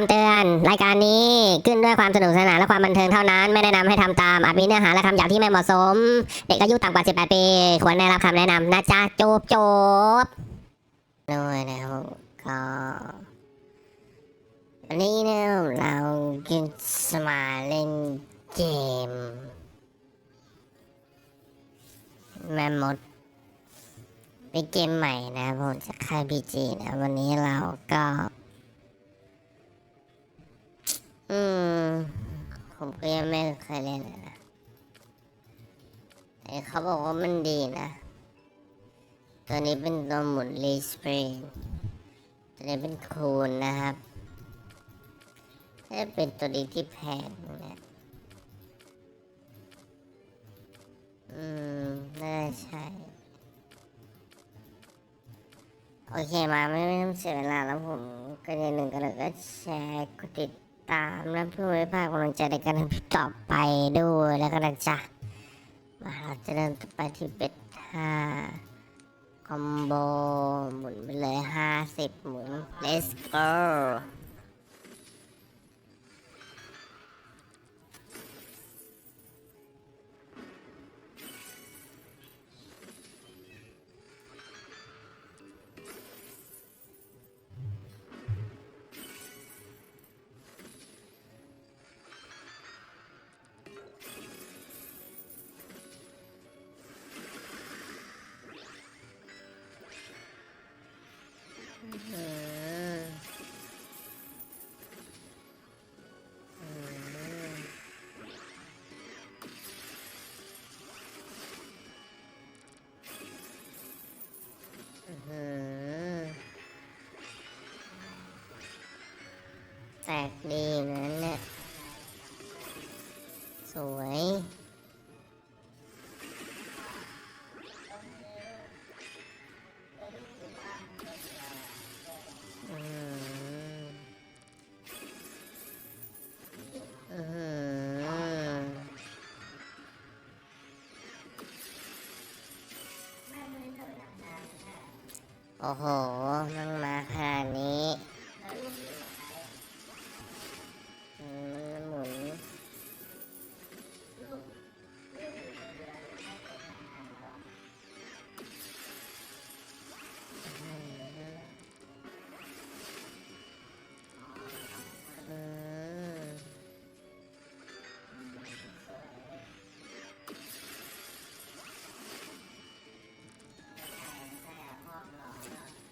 ำเตือน รายการนี้ขึ้นด้วยความสนุกสนานและความบันเทิงเท่านั้น ไม่แนะนำให้ทำตามอาจมีเนื้อหาและคำหยาบที่ไม่เหมาะสม เด็กอายุต่ำกว่า 18 ปี ควรได้รับคำแนะนำนะจ๊ะจบจบด้วยนะครับก็วันนี้เนี่ยเรากินสมาเล่นเกมแมมมดเป็นเกมใหม่นะผมจากค่ายพีจีนะวันนี้เราก็ อืม ผม ก็ยังไม่เคยเล่นเลยนะแต่เขาบอกว่ามันดีนะ ตัวนี้เป็นตัวหมุนรีสปริงตัวนี้เป็นคูณนะครับถ้าเป็นตัวดีที่แพงเนี่ยอืม น่าใช่ โอเคมาไม่ไม่ต้องเสียเวลาแล้วผมก็อย่าลืมกันเลยก็แชร์กดติด ตามและเพื่อให้ภาคกำลังใจในการทำต่อไปด้วยแล้วก็นะจ๊ะมาเราจะเดินต่อไปที่เป็ดห้าคอมโบหมุนไปเลยห้าสิบหมุน let's go แตกดีนะเนี่ยสวย อืมอืมโอ้โหมัน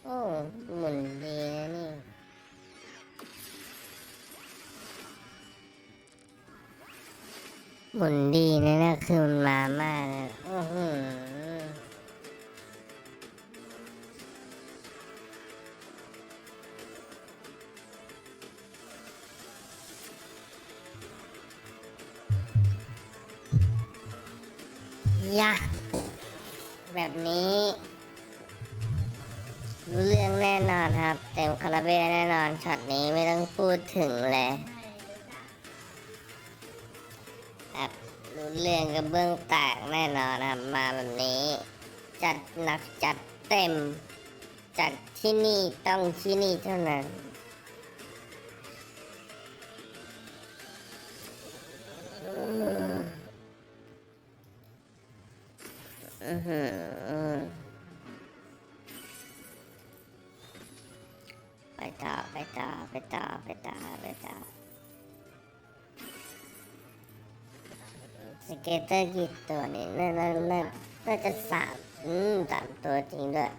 โอ้หมุนดีนะนี่หมุนดีนะนะคือมันมามากเลยอื้อหือยะแบบนี้ รู้เรื่องแน่นอนครับ เต็มคาราเบลแน่นอนช็อตนี้ไม่ต้องพูดถึงเลยแบบรู้เรื่องกับเบื้องแตกแน่นอนครับ มาแบบนี้ จัดหนักจัดเต็ม จัดที่นี่ต้องที่นี่เท่านั้นอือหือ ต่อไปต่อไปต่อไปต่อสเกตเตอร์กี่ตัวนี่น่าน่าน่าน่าจะสามอืมสามตัวจริงด้วย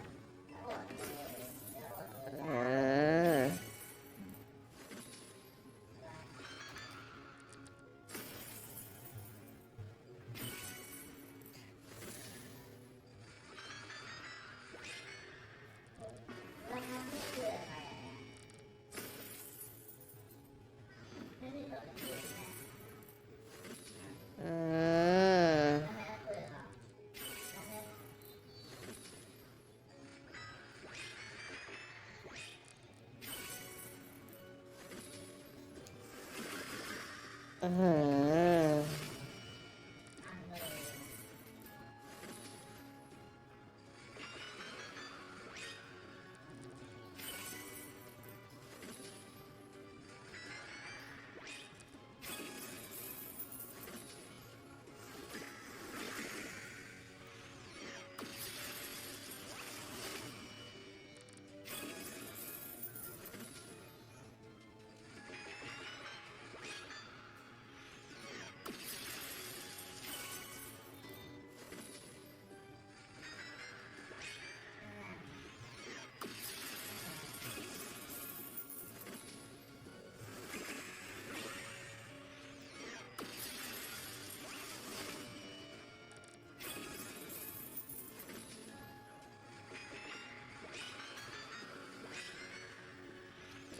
อื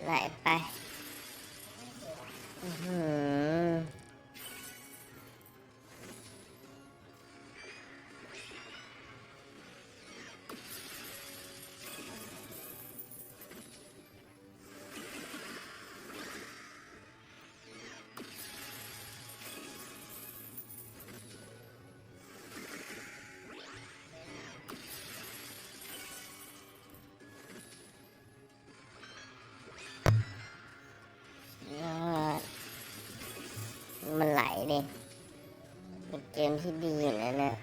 lại เป็นเกมที่ดีอยู่แล้วแหละ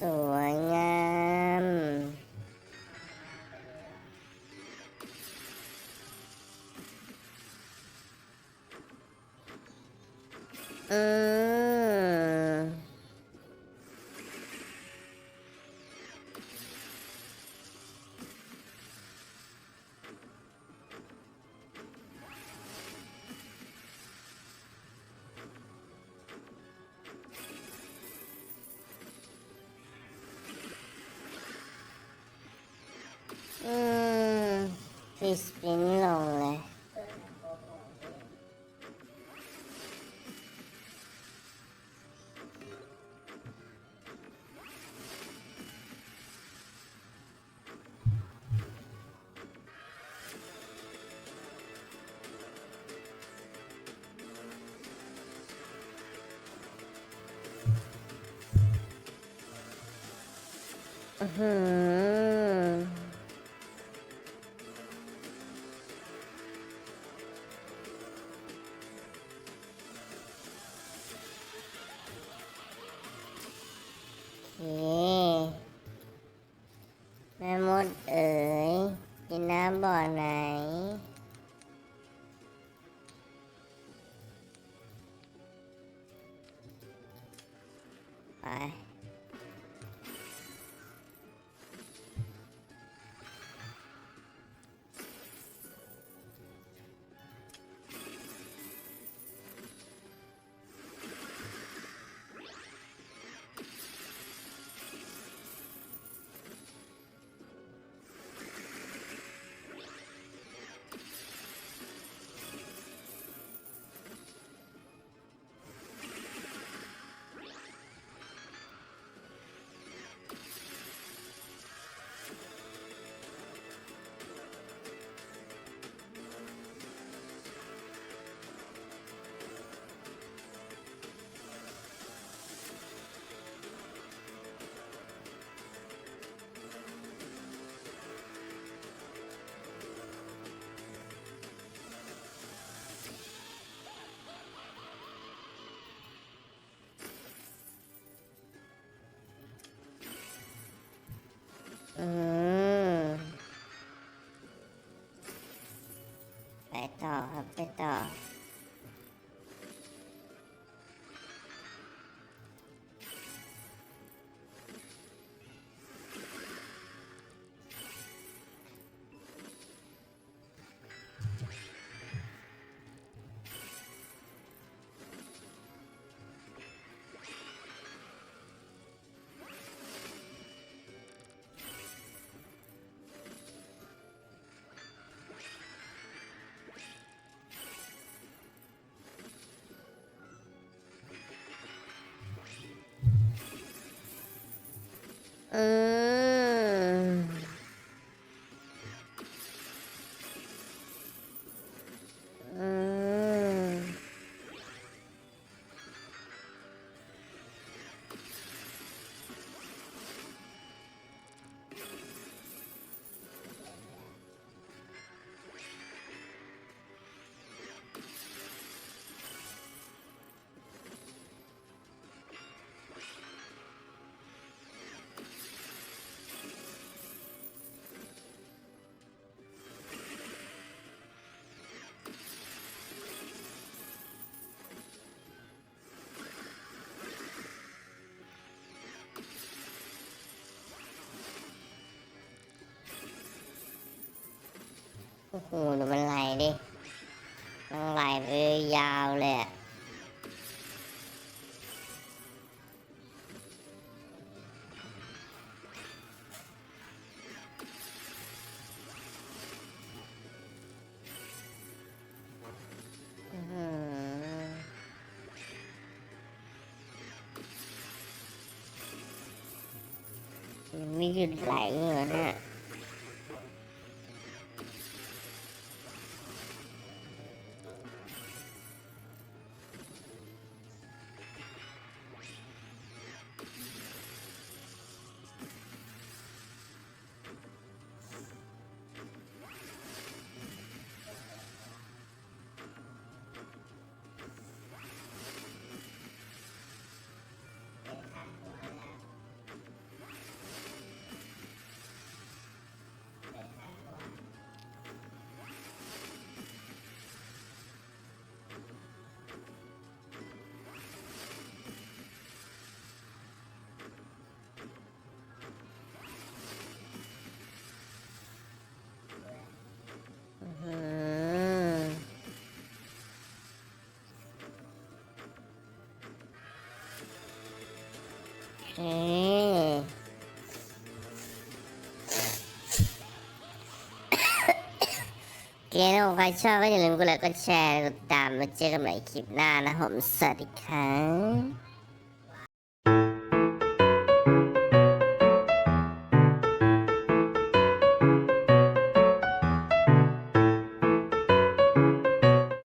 สวยงามอืม She's been. Mm-hmm. Yeah. Mm. Ito, ito. โอ้โหดูมันไหลดิมันไหลไปยาวเลยอะไม่หยุดไหลเหรอนี่ยอื อเคเกมของใครชอบก็อย่าลืมกดไลค์กดแชร์กดติดตามมาเจอกันใหม่คลิปหน้านะผมสวัสดีครับ